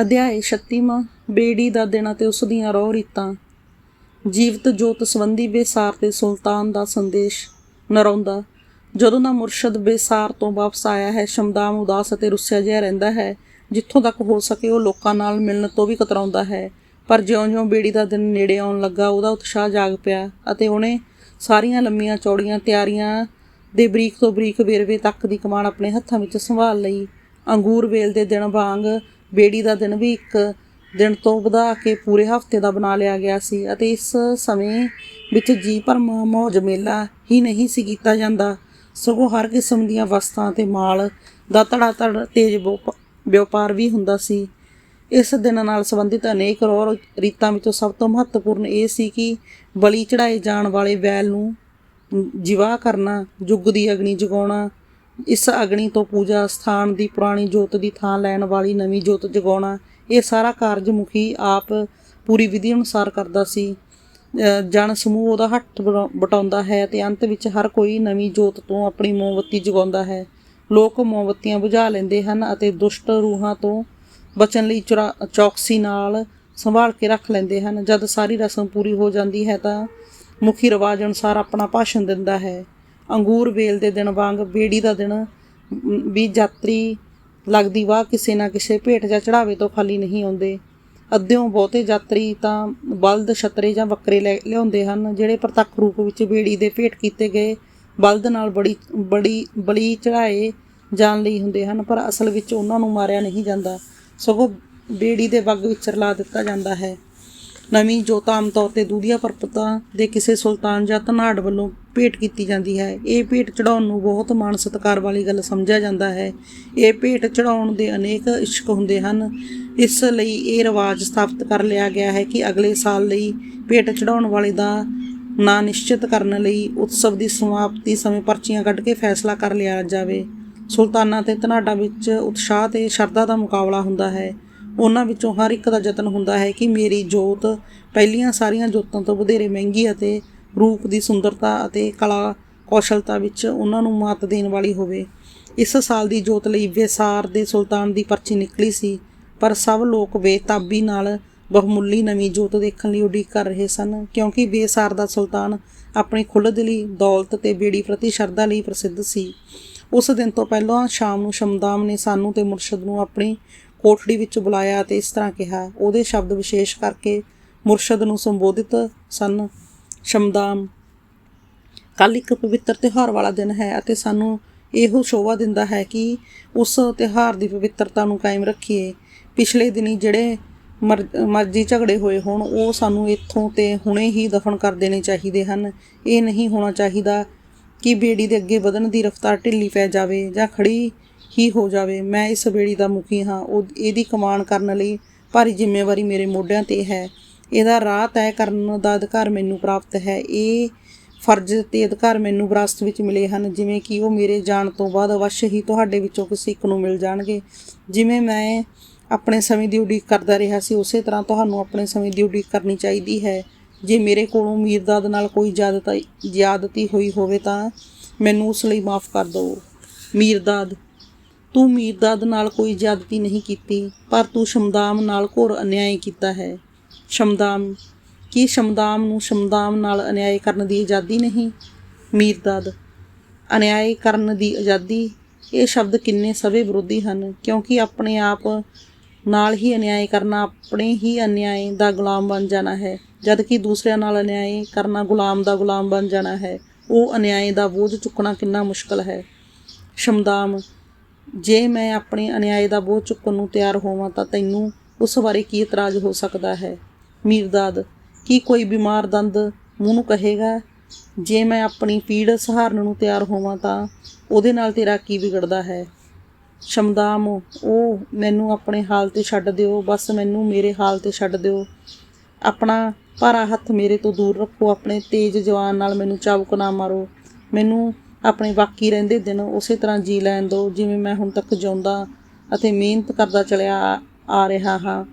ਅਧਿਆਇ 36ਵਾਂ ਬੇੜੀ ਦਾ ਦਿਨ ਅਤੇ ਉਸ ਦੀਆਂ ਰੋਹ ਰੀਤਾਂ। ਜੀਵਤ ਜੋਤ ਸੰਬੰਧੀ ਬੇਸਾਰ ਤੇ ਸੁਲਤਾਨ ਦਾ ਸੰਦੇਸ਼। ਨਰੌਂਦਾ, ਜਦੋਂ ਦਾ ਮੁਰਸ਼ਦ ਬੇਸਾਰ ਤੋਂ ਵਾਪਸ ਆਇਆ ਹੈ, ਸ਼ਮਦਾਮ ਉਦਾਸ ਅਤੇ ਰੁੱਸਿਆ ਜਿਹਾ ਰਹਿੰਦਾ ਹੈ, ਜਿੱਥੋਂ ਤੱਕ ਹੋ ਸਕੇ ਉਹ ਲੋਕਾਂ ਨਾਲ ਮਿਲਣ ਤੋਂ ਵੀ ਕਤਰਾਉਂਦਾ ਹੈ। ਪਰ ਜਿਉਂ-ਜਿਉਂ ਬੇੜੀ ਦਾ ਦਿਨ ਨੇੜੇ ਆਉਣ ਲੱਗਾ, ਉਹਦਾ ਉਤਸ਼ਾਹ ਜਾਗ ਪਿਆ ਅਤੇ ਉਹਨੇ ਸਾਰੀਆਂ ਲੰਮੀਆਂ ਚੌੜੀਆਂ ਤਿਆਰੀਆਂ ਦੇ ਬਰੀਕ ਤੋਂ ਬਰੀਕ ਵੇਰਵੇ ਤੱਕ ਦੀ ਕਮਾਨ ਆਪਣੇ ਹੱਥਾਂ ਵਿੱਚ ਸੰਭਾਲ ਲਈ। ਅੰਗੂਰ ਵੇਲ ਦੇ ਦਿਨ ਵਾਂਗ ਬੇੜੀ ਦਾ ਦਿਨ ਵੀ ਇੱਕ ਦਿਨ ਤੋਂ ਵਧਾ ਕੇ ਪੂਰੇ ਹਫ਼ਤੇ ਦਾ ਬਣਾ ਲਿਆ ਗਿਆ ਸੀ ਅਤੇ ਇਸ ਸਮੇਂ ਵਿੱਚ ਜੀ ਭਰਮ ਮੌਜ ਮੇਲਾ ਹੀ ਨਹੀਂ ਸੀ ਕੀਤਾ ਜਾਂਦਾ। ਸਗੋਂ ਹਰ ਕਿਸਮ ਦੀਆਂ ਵਸਤਾਂ ਤੇ ਮਾਲ ਦਾ ਧੜਾ-ਧੜ ਤੇਜ਼ ਵਪ- ਵਪਾਰ ਵੀ ਹੁੰਦਾ ਸੀ। ਇਸ ਦਿਨ ਨਾਲ ਸੰਬੰਧਿਤ ਅਨੇਕ ਰੋਹ ਰੀਤਾਂ ਵਿੱਚੋਂ ਸਭ ਤੋਂ ਮਹੱਤਵਪੂਰਨ ਇਹ ਸੀ ਕਿ ਬਲੀ ਚੜਾਏ ਜਾਣ ਵਾਲੇ ਵੈਲ ਨੂੰ ਜਿਵਾ ਕਰਨਾ ਯੁੱਗ ਦੀ ਅਗਨੀ ਜਗਾਉਣਾ ਇਸ ਅਗਨੀ ਤੋਂ ਪੂਜਾ, ਸਥਾਨ ਦੀ ਪੁਰਾਣੀ ਜੋਤ ਦੀ ਥਾਂ ਲੈਣ ਵਾਲੀ ਨਵੀਂ ਜੋਤ ਜਗਾਉਣਾ, ਇਹ ਸਾਰਾ ਕਾਰਜ ਮੁਖੀ ਆਪ ਪੂਰੀ ਵਿਧੀ ਅਨੁਸਾਰ ਕਰਦਾ ਸੀ। ਜਨ ਸਮੂਹ ਉਹਦਾ ਹੱਥ ਵਟਾ- ਵਟਾਉਂਦਾ ਹੈ ਤੇ ਅੰਤ ਵਿੱਚ ਹਰ ਕੋਈ ਨਵੀਂ ਜੋਤ ਤੋਂ ਆਪਣੀ ਮੋਮਬੱਤੀ ਜਗਾਉਂਦਾ ਹੈ। ਲੋਕ ਮੋਮਬੱਤੀਆਂ ਬੁਝਾ ਲੈਂਦੇ ਹਨ ਅਤੇ ਦੁਸ਼ਟ ਰੂਹਾਂ ਤੋਂ ਬਚਣ ਲਈ ਚੁਰਾ- ਚੌਕਸੀ ਨਾਲ ਸੰਭਾਲ ਕੇ ਰੱਖ ਲੈਂਦੇ ਹਨ। ਜਦ ਸਾਰੀ ਰਸਮ ਪੂਰੀ ਹੋ ਜਾਂਦੀ ਹੈ ਤਾਂ ਮੁਖੀ ਰਿਵਾਜ ਅਨੁਸਾਰ ਆਪਣਾ ਭਾਸ਼ਣ ਦਿੰਦਾ ਹੈ। ਅੰਗੂਰ ਵੇਲ ਦੇ ਦਿਨ ਵਾਂਗ, ਬੇੜੀ ਦਾ ਦਿਨ ਵੀ ਯਾਤਰੀ ਲੱਗਦੀ ਵਾਹ ਕਿਸੇ ਨਾ ਕਿਸੇ ਭੇਟ ਜਾਂ ਚੜਾਵੇ ਤੋਂ ਖਾਲੀ ਨਹੀਂ ਆਉਂਦੇ। ਅੱਧਿਓਂ ਬਹੁਤੇ ਯਾਤਰੀ ਤਾਂ ਬਲਦ, ਛਤਰੇ ਜਾਂ ਬੱਕਰੇ ਲੈ, ਲਿਆਉਂਦੇ ਹਨ, ਜਿਹੜੇ ਪ੍ਰਤੱਖ ਰੂਪ ਵਿੱਚ ਬੇੜੀ ਦੇ ਭੇਟ ਕੀਤੇ ਗਏ ਬਲਦ ਨਾਲ ਬੜੀ ਬੜੀ, ਬਲੀ ਚੜਾਏ ਜਾਣ ਲਈ ਹੁੰਦੇ ਹਨ, ਪਰ ਅਸਲ ਵਿੱਚ ਉਹਨਾਂ ਨੂੰ ਮਾਰਿਆ ਨਹੀਂ ਜਾਂਦਾ। ਸਗੋਂ ਬੇੜੀ ਦੇ ਵੱਗ ਵਿੱਚ ਰਲਾ ਦਿੱਤਾ ਜਾਂਦਾ ਹੈ। ਨਵੀਂ ਜੋਤ ਆਮ ਤੌਰ ਤੇ ਦੂਧੀਆ ਪਰਬਤਾਂ ਦੇ ਕਿਸੇ ਸੁਲਤਾਨ ਜਾਂ ਧਨਾੜ ਵੱਲੋਂ ਭੇਟ ਕੀਤੀ ਜਾਂਦੀ ਹੈ। ਇਹ ਭੇਟ ਚੜਾਉਣ ਨੂੰ ਬਹੁਤ ਮਾਣ ਸਤਿਕਾਰ ਵਾਲੀ ਗੱਲ ਸਮਝਿਆ ਜਾਂਦਾ ਹੈ। ਇਹ ਭੇਟ ਚੜਾਉਣ ਦੇ ਅਨੇਕ ਇਸ਼ਕ ਹੁੰਦੇ ਹਨ। ਇਸ ਲਈ ਇਹ ਰਿਵਾਜ ਸਥਾਪਿਤ ਕਰ ਲਿਆ ਗਿਆ ਹੈ ਕਿ ਅਗਲੇ ਸਾਲ ਲਈ ਭੇਟ ਚੜਾਉਣ ਵਾਲੇ ਦਾ ਨਾਂ ਨਿਸ਼ਚਿਤ ਕਰਨ ਲਈ ਉਤਸਵ ਦੀ ਸਮਾਪਤੀ ਸਮੇਂ ਪਰਚੀਆਂ ਕੱਢ ਕੇ ਫੈਸਲਾ ਕਰ ਲਿਆ ਜਾਵੇ। ਸੁਲਤਾਨਾਂ ਤੇ ਧਨਾਡਾ ਵਿੱਚ ਉਤਸ਼ਾਹ ਤੇ ਸ਼ਰਧਾ ਦਾ ਮੁਕਾਬਲਾ ਹੁੰਦਾ ਹੈ। ਉਹਨਾਂ ਵਿੱਚੋਂ ਹਰ ਇੱਕ ਦਾ ਯਤਨ ਹੁੰਦਾ ਹੈ ਕਿ ਮੇਰੀ ਜੋਤ ਪਹਿਲੀਆਂ ਸਾਰੀਆਂ ਜੋਤਾਂ ਤੋਂ ਵਧੇਰੇ ਮਹਿੰਗੀ ਅਤੇ ਰੂਪ ਦੀ ਸੁੰਦਰਤਾ ਅਤੇ ਕਲਾ ਕੌਸ਼ਲਤਾ ਵਿੱਚ ਉਹਨਾਂ ਨੂੰ ਮਾਤ ਦੇਣ ਵਾਲੀ ਹੋਵੇ। ਇਸ ਸਾਲ ਦੀ ਜੋਤ ਲਈ ਵੇਸਾਰ ਦੇ ਸੁਲਤਾਨ ਦੀ ਪਰਚੀ ਨਿਕਲੀ ਸੀ, ਪਰ ਸਭ ਲੋਕ ਬੇਤਾਬੀ ਨਾਲ ਬਹੁਮੁੱਲੀ ਨਵੀਂ ਜੋਤ ਦੇਖਣ ਲਈ ਉਡੀਕ ਕਰ ਰਹੇ ਸਨ, ਕਿਉਂਕਿ ਬੇਸਾਰ ਦਾ ਸੁਲਤਾਨ ਆਪਣੀ ਖੁੱਲ੍ਹਦਿਲੀ ਦੌਲਤ ਤੇ ਬੇੜੀ ਪ੍ਰਤੀ ਸ਼ਰਧਾ ਲਈ ਪ੍ਰਸਿੱਧ ਸੀ। ਉਸ ਦਿਨ ਤੋਂ ਪਹਿਲਾਂ ਸ਼ਾਮ ਨੂੰ ਸ਼ਮਦਾਮ ਨੇ ਸਾਨੂੰ ਤੇ ਮੁਰਸ਼ਦ ਨੂੰ ਆਪਣੀ ਕੋਠੜੀ ਵਿੱਚ ਬੁਲਾਇਆ ਤੇ ਇਸ ਤਰ੍ਹਾਂ ਕਿਹਾ। ਉਹਦੇ ਸ਼ਬਦ ਵਿਸ਼ੇਸ਼ ਕਰਕੇ ਮੁਰਸ਼ਦ ਨੂੰ ਸੰਬੋਧਿਤ ਸਨ ਸ਼ਮਦਾਮ। ਕੱਲ ਇੱਕ ਪਵਿੱਤਰ ਤਿਉਹਾਰ ਵਾਲਾ ਦਿਨ ਹੈ ਅਤੇ ਸਾਨੂੰ ਇਹੋ ਸ਼ੋਭਾ ਦਿੰਦਾ ਹੈ ਕਿ ਉਸ ਤਿਉਹਾਰ ਦੀ ਪਵਿੱਤਰਤਾ ਨੂੰ ਕਾਇਮ ਰੱਖੀਏ। ਪਿਛਲੇ ਦਿਨੀ ਜਿਹੜੇ ਮਰ- ਮਰਜ਼ੀ ਝਗੜੇ ਹੋਏ ਹੋਣ, ਉਹ ਸਾਨੂੰ ਇੱਥੋਂ ਤੇ ਹੁਣੇ ਹੀ ਦਫਨ ਕਰ ਦੇਣੇ ਚਾਹੀਦੇ ਹਨ। ਇਹ ਨਹੀਂ ਹੋਣਾ ਚਾਹੀਦਾ ਕਿ ਬੇੜੀ ਦੇ ਅੱਗੇ ਵਧਣ ਦੀ ਰਫ਼ਤਾਰ ਢਿੱਲੀ ਪੈ ਜਾਵੇ ਜਾਂ ਖੜੀ ਹੀ ਹੋ ਜਾਵੇ। ਮੈਂ ਇਸ ਬੇੜੀ ਦਾ ਮੁਖੀ ਹਾਂ। ਉਹ, ਇਹਦੀ ਕਮਾਨ ਕਰਨ ਲਈ ਭਾਰੀ ਜ਼ਿੰਮੇਵਾਰੀ ਮੇਰੇ ਮੋਢਿਆਂ ਤੇ ਹੈ। ਇਹਦਾ ਰਾਹ ਤੈਅ ਕਰਨ ਦਾ ਅਧਿਕਾਰ ਮੈਨੂੰ ਪ੍ਰਾਪਤ ਹੈ। ਇਹ ਫਰਜ਼ ਤੇ ਅਧਿਕਾਰ ਮੈਨੂੰ ਵਿਰਾਸਤ ਵਿੱਚ ਮਿਲੇ ਹਨ, ਜਿਵੇਂ ਕਿ ਉਹ ਮੇਰੇ ਜਾਣ ਤੋਂ ਬਾਅਦ ਅਵਸ਼ ਹੀ ਤੁਹਾਡੇ ਵਿੱਚੋਂ ਕਿਸੇ ਇੱਕ ਨੂੰ ਮਿਲ ਜਾਣਗੇ। ਜਿਵੇਂ ਮੈਂ ਆਪਣੇ ਸਮੇਂ ਦੀ ਉਡੀਕ ਕਰਦਾ ਰਿਹਾ ਸੀ, ਉਸੇ ਤਰ੍ਹਾਂ ਤੁਹਾਨੂੰ ਆਪਣੇ ਸਮੇਂ ਦੀ ਉਡੀਕ ਕਰਨੀ ਚਾਹੀਦੀ ਹੈ। ਜੇ ਮੇਰੇ ਕੋਲੋਂ ਮੀਰਦਾਦ ਨਾਲ ਕੋਈ ਜ਼ਿਆਦਤੀ ਜ਼ਿਆਦਤੀ ਹੋਈ ਹੋਵੇ ਤਾਂ ਮੈਨੂੰ ਉਸ ਲਈ ਮਾਫ ਕਰ ਦਿਓ। ਮੀਰਦਾਦ ਤੂੰ ਮੀਰਦਾਦ ਨਾਲ ਕੋਈ ਜ਼ਿਆਦਤੀ ਨਹੀਂ ਕੀਤੀ, ਪਰ ਤੂੰ ਸ਼ਮਦਾਮ ਨਾਲ ਘੋਰ ਅਨਿਆਏ ਕੀਤਾ ਹੈ। ਸ਼ਮਦਾਮ, ਕੀ ਸ਼ਮਦਾਮ ਨੂੰ ਸ਼ਮਦਾਮ ਨਾਲ ਅਨਿਆਏ ਕਰਨ ਦੀ ਆਜ਼ਾਦੀ ਨਹੀਂ? ਮੀਰਦਾਦ ਅਨਿਆਏ ਕਰਨ ਦੀ ਆਜ਼ਾਦੀ, ਇਹ ਸ਼ਬਦ ਕਿੰਨੇ ਸਵੇ ਵਿਰੋਧੀ ਹਨ, ਕਿਉਂਕਿ ਆਪਣੇ ਆਪ ਨਾਲ ਹੀ ਅਨਿਆਏ ਕਰਨਾ ਆਪਣੇ ਹੀ ਅਨਿਆਏ ਦਾ ਗੁਲਾਮ ਬਣ ਜਾਣਾ ਹੈ ਜਦ ਕਿ ਦੂਸਰਿਆਂ ਨਾਲ ਅਨਿਆਏ ਕਰਨਾ ਗੁਲਾਮ ਦਾ ਗੁਲਾਮ ਬਣ ਜਾਣਾ ਹੈ, ਉਹ ਅਨਿਆਏ ਦਾ ਬੋਝ ਚੁੱਕਣਾ ਕਿੰਨਾ ਮੁਸ਼ਕਲ ਹੈ। ਸ਼ਮਦਾਮ, ਜੇ ਮੈਂ ਆਪਣੇ ਅਨਿਆਏ ਦਾ ਬੋਝ ਚੁੱਕਣ ਨੂੰ ਤਿਆਰ ਹੋਵਾਂ ਤਾਂ ਤੈਨੂੰ ਉਸ ਬਾਰੇ ਕੀ ਇਤਰਾਜ਼ ਹੋ ਸਕਦਾ ਹੈ? ਮੀਰਦਾਦ ਕੀ ਕੋਈ ਬਿਮਾਰ ਦੰਦ ਮੂੰਹ ਨੂੰ ਕਹੇਗਾ? ਜੇ ਮੈਂ ਆਪਣੀ ਪੀੜ ਸਹਾਰਨ ਨੂੰ ਤਿਆਰ ਹੋਵਾਂ ਤਾਂ ਉਹਦੇ ਨਾਲ ਤੇਰਾ ਕੀ ਵਿਗੜਦਾ ਹੈ? ਸ਼ਮਦਾਮ, ਉਹ ਮੈਨੂੰ ਆਪਣੇ ਹਾਲ ਤੇ ਛੱਡ ਦਿਓ, ਬਸ ਮੈਨੂੰ ਮੇਰੇ ਹਾਲ ਤੇ ਛੱਡ ਦਿਓ। ਆਪਣਾ ਭਾਰਾ ਹੱਥ ਮੇਰੇ ਤੋਂ ਦੂਰ ਰੱਖੋ, ਆਪਣੇ ਤੇਜ਼ ਜਵਾਨ ਨਾਲ ਮੈਨੂੰ ਚਾਬੁਕ ਨਾ ਮਾਰੋ। ਮੈਨੂੰ ਆਪਣੇ ਬਾਕੀ ਰਹਿੰਦੇ ਦਿਨ ਉਸੇ ਤਰ੍ਹਾਂ ਜੀ ਲੈਣ ਦਿਓ, ਜਿਵੇਂ ਮੈਂ ਹੁਣ ਤੱਕ ਜਿਉਂਦਾ ਅਤੇ ਮਿਹਨਤ ਕਰਦਾ ਚਲਿਆ ਆ ਰਿਹਾ ਹਾਂ।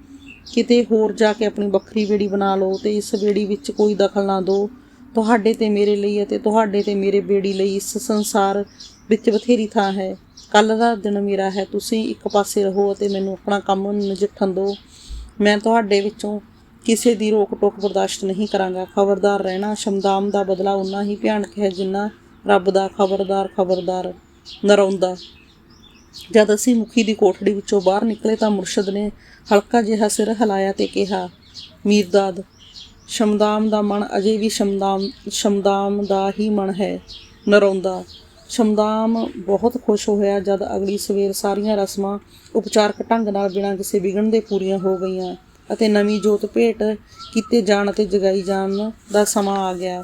ਕਿਤੇ ਹੋਰ ਜਾ ਕੇ ਆਪਣੀ ਵੱਖਰੀ ਬੇੜੀ ਬਣਾ ਲਓ ਤੇ ਇਸ ਬੇੜੀ ਵਿੱਚ ਕੋਈ ਦਖਲ ਨਾ ਦਿਓ। ਤੁਹਾਡੇ ਤੇ ਮੇਰੇ ਲਈ ਅਤੇ ਤੁਹਾਡੇ ਤੇ ਮੇਰੇ ਬੇੜੀ ਲਈ ਇਸ ਸੰਸਾਰ ਵਿੱਚ ਬਥੇਰੀ ਥਾਂ ਹੈ। ਕੱਲ ਦਾ ਦਿਨ ਮੇਰਾ ਹੈ, ਤੁਸੀਂ ਇੱਕ ਪਾਸੇ ਰਹੋ ਅਤੇ ਮੈਨੂੰ ਆਪਣਾ ਕੰਮ ਨਜਿੱਠਣ ਦਿਓ। ਮੈਂ ਤੁਹਾਡੇ ਵਿੱਚੋਂ ਕਿਸੇ ਦੀ ਰੋਕ ਟੋਕ ਬਰਦਾਸ਼ਤ ਨਹੀਂ ਕਰਾਂਗਾ। ਖਬਰਦਾਰ ਰਹਿਣਾ, ਸ਼ਮਦਾਮ ਦਾ ਬਦਲਾ ਉਨਾ ਹੀ ਭਿਆਨਕ ਹੈ ਜਿੰਨਾ ਰੱਬ ਦਾ ਖਬਰਦਾਰ ਖਬਰਦਾਰ ਨਰਾਉਂਦਾ ਜਦ ਅਸੀਂ ਮੁਖੀ ਦੀ ਕੋਠੜੀ ਵਿੱਚੋਂ ਬਾਹਰ ਨਿਕਲੇ ਤਾਂ ਮੁਰਸ਼ਦ ਨੇ ਹਲਕਾ ਜਿਹਾ ਸਿਰ ਹਿਲਾਇਆ ਤੇ ਕਿਹਾ ਮੀਰਦਾਦ ਸ਼ਮਦਾਮ ਦਾ ਮਨ ਅਜੇ ਵੀ ਸ਼ਮਦਾਮ ਸ਼ਮਦਾਮ ਦਾ ਹੀ ਮਨ ਹੈ ਨਰਾਉਂਦਾ ਸ਼ਮਦਾਮ ਬਹੁਤ ਖੁਸ਼ ਹੋਇਆ ਜਦ ਅਗਲੀ ਸਵੇਰ ਸਾਰੀਆਂ ਰਸਮਾਂ ਉਪਚਾਰਕ ਢੰਗ ਨਾਲ ਬਿਨਾਂ ਕਿਸੇ ਵਿਗਣ ਦੇ ਪੂਰੀਆਂ ਹੋ ਗਈਆਂ ਅਤੇ ਨਵੀਂ ਜੋਤ ਭੇਟ ਕੀਤੇ ਜਾਣ ਅਤੇ ਜਗਾਈ ਜਾਣ ਦਾ ਸਮਾਂ ਆ ਗਿਆ।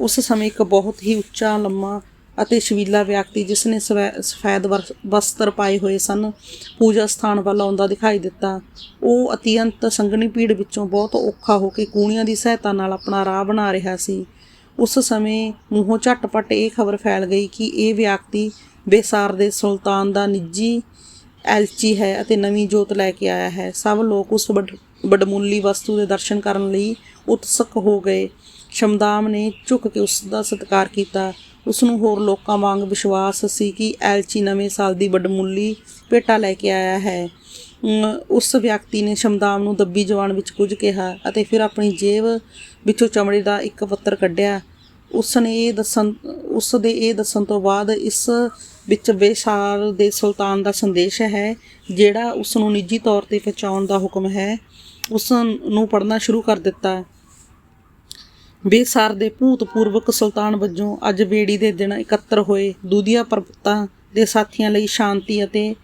ਉਸ ਸਮੇਂ ਇੱਕ ਬਹੁਤ ਹੀ ਉੱਚਾ, ਲੰਮਾ ਅਤੇ ਸ਼ਵੀਲਾ ਵਿਅਕਤੀ ਜਿਸ ਨੇ ਸਵੈ- ਸਫੈਦ ਵਰ- ਵਸਤਰ ਪਾਏ ਹੋਏ ਸਨ, ਪੂਜਾ ਸਥਾਨ ਵੱਲ ਆਉਂਦਾ ਦਿਖਾਈ ਦਿੱਤਾ। ਉਹ ਅਤਿਅੰਤ ਸੰਗਣੀ ਭੀੜ ਵਿੱਚੋਂ ਬਹੁਤ ਔਖਾ ਹੋ ਕੇ ਕੂਣੀਆਂ ਦੀ ਸਹਾਇਤਾ ਨਾਲ ਆਪਣਾ ਰਾਹ ਬਣਾ ਰਿਹਾ ਸੀ। ਉਸ ਸਮੇਂ ਮੂੰਹੋਂ ਝਟਪਟ ਇਹ ਖਬਰ ਫੈਲ ਗਈ ਕਿ ਇਹ ਵਿਅਕਤੀ ਬੇਸਾਰ ਦੇ ਸੁਲਤਾਨ ਦਾ ਨਿੱਜੀ ਐਲਚੀ ਹੈ ਅਤੇ ਨਵੀਂ ਜੋਤ ਲੈ ਕੇ ਆਇਆ ਹੈ। ਸਭ ਲੋਕ ਉਸ ਬਡਮੁੱਲੀ ਵਸਤੂ ਦੇ ਦਰਸ਼ਨ ਕਰਨ ਲਈ ਉਤਸੁਕ ਹੋ ਗਏ। ਸ਼ਮਦਾਮ ਨੇ ਝੁਕ ਕੇ ਉਸ ਦਾ ਸਤਿਕਾਰ ਕੀਤਾ। ਉਸ ਨੂੰ ਹੋਰ ਲੋਕਾਂ ਵਾਂਗ ਵਿਸ਼ਵਾਸ ਸੀ ਕਿ ਐਲਚੀ ਨਵੇਂ ਸਾਲ ਦੀ ਵੱਡਮੁੱਲੀ ਭੇਟਾ ਲੈ ਕੇ ਆਇਆ ਹੈ। ਉਸ ਵਿਅਕਤੀ ਨੇ ਸ਼ਮਦਾਮ ਨੂੰ ਦੱਬੀ ਜਵਾਨ ਵਿੱਚ ਕੁਝ ਕਿਹਾ ਅਤੇ ਫਿਰ ਆਪਣੀ ਜੇਬ ਵਿੱਚੋਂ ਚਮੜੇ ਦਾ ਇੱਕ ਪੱਤਰ ਕੱਢਿਆ। ਉਸ ਨੇ ਇਹ ਦੱਸਣ ਉਸ ਦੇ ਇਹ ਦੱਸਣ ਤੋਂ ਬਾਅਦ ਇਸ ਵਿੱਚ ਬੇਸਾਰ ਦੇ ਸੁਲਤਾਨ ਦਾ ਸੰਦੇਸ਼ ਹੈ, ਜਿਹੜਾ ਉਸ ਨੂੰ ਨਿੱਜੀ ਤੌਰ ਤੇ ਪਹੁੰਚਾਉਣ ਦਾ ਹੁਕਮ ਹੈ। ਉਸ ਨੂੰ ਪੜ੍ਹਨਾ ਸ਼ੁਰੂ ਕਰ ਦਿੱਤਾ। ਬੇਸਾਰ ਦੇ ਭੂਤਪੂਰਵਕ ਸੁਲਤਾਨ ਵਜੋਂ ਅੱਜ ਬੇੜੀ ਦੇ ਦਿਨ ਇਕੱਤਰ ਹੋਏ। ਦੂਧੀਆ ਪਰਬਤਾਂ ਦੇ ਸਾਥੀਆਂ ਲਈ ਸ਼ਾਂਤੀ ਅਤੇ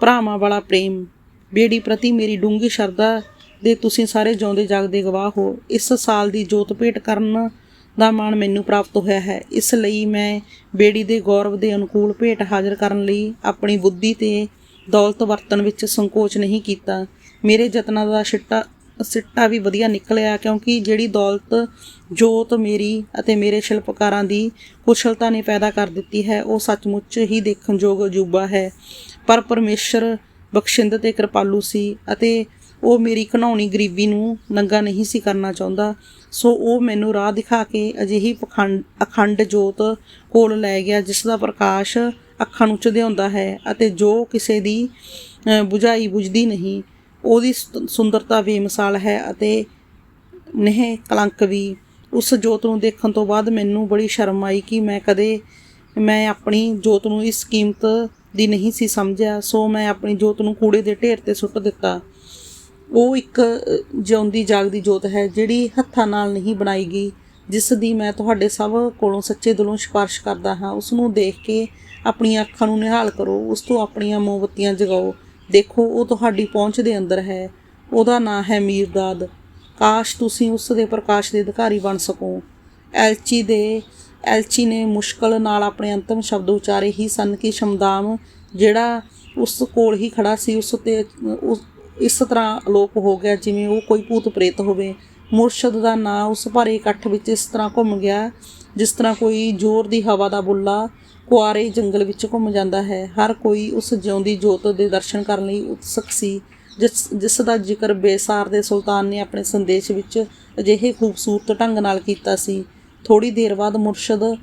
ਭਰਾਵਾਂ ਵਾਲਾ ਪ੍ਰੇਮ। ਬੇੜੀ ਪ੍ਰਤੀ ਮੇਰੀ ਡੂੰਘੀ ਸ਼ਰਧਾ ਦੇ ਤੁਸੀਂ ਸਾਰੇ ਜਿਉਂਦੇ ਜਾਗਦੇ ਗਵਾਹ ਹੋ। ਇਸ ਸਾਲ ਦੀ ਜੋਤ ਭੇਟ ਕਰਨ ਦਾ ਮਾਣ ਮੈਨੂੰ ਪ੍ਰਾਪਤ ਹੋਇਆ ਹੈ। ਇਸ ਲਈ ਮੈਂ ਬੇੜੀ ਦੇ ਗੌਰਵ ਦੇ ਅਨੁਕੂਲ ਭੇਟ ਹਾਜ਼ਰ ਕਰਨ ਲਈ ਆਪਣੀ ਬੁੱਧੀ ਤੇ ਦੌਲਤ ਵਰਤਣ ਵਿੱਚ ਸੰਕੋਚ ਨਹੀਂ ਕੀਤਾ। ਮੇਰੇ ਯਤਨਾਂ ਦਾ ਛਿੱਟਾ ਸਿੱਟਾ ਵੀ ਵਧੀਆ ਨਿਕਲਿਆ ਕਿਉਂਕਿ ਜਿਹੜੀ ਦੌਲਤ, ਜੋਤ ਮੇਰੀ ਅਤੇ ਮੇਰੇ ਸ਼ਿਲਪਕਾਰਾਂ ਦੀ ਕੁਸ਼ਲਤਾ ਨੇ ਪੈਦਾ ਕਰ ਦਿੱਤੀ ਹੈ, ਉਹ ਸੱਚਮੁੱਚ ਹੀ ਦੇਖਣਯੋਗ ਅਜੂਬਾ ਹੈ। ਪਰ ਪਰਮੇਸ਼ਰ ਬਖਸ਼ਿੰਦ ਤੇ ਕਿਰਪਾਲੂ ਸੀ ਅਤੇ ਉਹ ਮੇਰੀ ਘਨਾਉਣੀ ਗਰੀਬੀ ਨੂੰ ਨੰਗਾ ਨਹੀਂ ਸੀ ਕਰਨਾ ਚਾਹੁੰਦਾ। ਸੋ ਉਹ ਮੈਨੂੰ ਰਾਹ ਦਿਖਾ ਕੇ ਅਜਿਹੀ ਪਖੰਡ, ਅਖੰਡ ਜੋਤ ਕੋਲ ਲੈ ਗਿਆ, ਜਿਸ ਦਾ ਪ੍ਰਕਾਸ਼ ਅੱਖਾਂ ਨੂੰ ਚੁਧਿਆਉਂਦਾ ਹੈ ਅਤੇ ਜੋ ਕਿਸੇ ਦੀ ਬੁਝਾਈ ਬੁਝਦੀ ਨਹੀਂ ਉਹਦੀ ਸੁੰਦਰਤਾ ਬੇਮਿਸਾਲ ਹੈ ਅਤੇ ਨਹਿ ਕਲੰਕ ਵੀ। ਉਸ ਜੋਤ ਨੂੰ ਦੇਖਣ ਤੋਂ ਬਾਅਦ ਮੈਨੂੰ ਬੜੀ ਸ਼ਰਮ ਆਈ ਕਿ ਮੈਂ ਕਦੇ, ਮੈਂ ਆਪਣੀ ਜੋਤ ਨੂੰ ਇਸ ਕੀਮਤ ਦੀ ਨਹੀਂ ਸੀ ਸਮਝਿਆ, ਸੋ ਮੈਂ ਆਪਣੀ ਜੋਤ ਨੂੰ ਕੂੜੇ ਦੇ ਢੇਰ ਤੇ ਸੁੱਟ ਦਿੱਤਾ। ਉਹ ਇੱਕ ਜਿਉਂਦੀ ਜਾਗਦੀ ਜੋਤ ਹੈ ਜਿਹੜੀ ਹੱਥਾਂ ਨਾਲ ਨਹੀਂ ਬਣਾਈ ਗਈ, ਜਿਸ ਦੀ ਮੈਂ ਤੁਹਾਡੇ ਸਭ ਕੋਲੋਂ ਸੱਚੇ ਦਿਲੋਂ ਸਿਫਾਰਿਸ਼ ਕਰਦਾ ਹਾਂ। ਉਸ ਨੂੰ ਦੇਖ ਕੇ ਆਪਣੀਆਂ ਅੱਖਾਂ ਨੂੰ ਨਿਹਾਲ ਕਰੋ, ਉਸ ਤੋਂ ਆਪਣੀਆਂ ਮੋਮਬੱਤੀਆਂ ਜਗਾਓ। ਦੇਖੋ, ਉਹ ਤੁਹਾਡੀ ਪਹੁੰਚ ਦੇ ਅੰਦਰ ਹੈ। ਉਹਦਾ ਨਾਂ ਹੈ ਮੀਰਦਾਦ। ਕਾਸ਼ ਤੁਸੀਂ ਉਸ ਦੇ ਪ੍ਰਕਾਸ਼ ਦੇ ਅਧਿਕਾਰੀ ਬਣ ਸਕੋ। ਐਲਚੀ ਦੇ, ਐਲਚੀ ਨੇ ਮੁਸ਼ਕਲ ਨਾਲ ਆਪਣੇ ਅੰਤਮ ਸ਼ਬਦ ਉਚਾਰੇ ਹੀ ਸਨ ਕਿ ਸ਼ਮਦਾਮ, ਜਿਹੜਾ ਉਸ ਕੋਲ ਹੀ ਖੜਾ ਸੀ, ਉਸ ਤੇ, ਉਸ, ਇਸ ਤਰ੍ਹਾਂ ਅਲੋਪ ਹੋ ਗਿਆ ਜਿਵੇਂ ਉਹ ਕੋਈ ਭੂਤ ਪ੍ਰੇਤ ਹੋਵੇ। ਮੁਰਸ਼ਦ ਦਾ ਨਾਂ ਉਸ ਭਾਰੇ ਇਕੱਠ ਵਿੱਚ ਇਸ ਤਰ੍ਹਾਂ ਘੁੰਮ ਗਿਆ, ਜਿਸ ਤਰ੍ਹਾਂ ਕੋਈ ਜ਼ੋਰ ਦੀ ਹਵਾ ਦਾ ਬੁੱਲਾ ਕੁਆਰੇ ਜੰਗਲ ਵਿੱਚ ਘੁੰਮ ਜਾਂਦਾ ਹੈ। ਹਰ ਕੋਈ ਉਸ ਜਿਉਂਦੀ ਜੋਤ ਦੇ ਦਰਸ਼ਨ ਕਰਨ ਲਈ ਉਤਸੁਕ ਸੀ, ਜਿਸ ਜਿਸ ਦਾ ਜ਼ਿਕਰ ਬੇਸਾਰ ਦੇ ਸੁਲਤਾਨ ਨੇ ਆਪਣੇ ਸੰਦੇਸ਼ ਵਿੱਚ ਅਜਿਹੇ ਖੂਬਸੂਰਤ ਢੰਗ ਨਾਲ ਕੀਤਾ ਸੀ। ਥੋੜੀ ਦੇਰ ਬਾਅਦ ਮੁਰਸ਼ਦ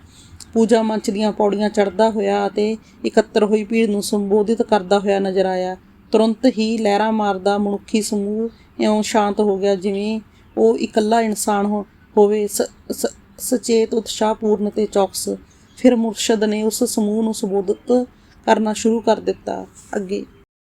ਪੂਜਾ ਮੰਚ ਦੀਆਂ ਪੌੜੀਆਂ ਚੜ੍ਹਦਾ ਹੋਇਆ ਅਤੇ ਇਕੱਤਰ ਹੋਈ ਭੀੜ ਨੂੰ ਸੰਬੋਧਿਤ ਕਰਦਾ ਹੋਇਆ ਨਜ਼ਰ ਆਇਆ। ਤੁਰੰਤ ਹੀ ਲਹਿਰਾ ਮਾਰਦਾ ਮਨੁੱਖੀ ਸਮੂਹ ਇਉਂ ਸ਼ਾਂਤ ਹੋ ਗਿਆ ਜਿਵੇਂ ਉਹ ਇਕੱਲਾ ਇਨਸਾਨ ਹੋ- ਹੋਵੇ। ਸ- ਸਚੇਤ ਉਤਸ਼ਾਹਪੂਰਨ ਤੇ ਚੌਕਸ ਫਿਰ ਮੁਰਸ਼ਦ ਨੇ ਉਸ ਸਮੂਹ ਨੂੰ ਸੰਬੋਧਿਤ ਕਰਨਾ ਸ਼ੁਰੂ ਕਰ ਦਿੱਤਾ ਅੱਗੇ।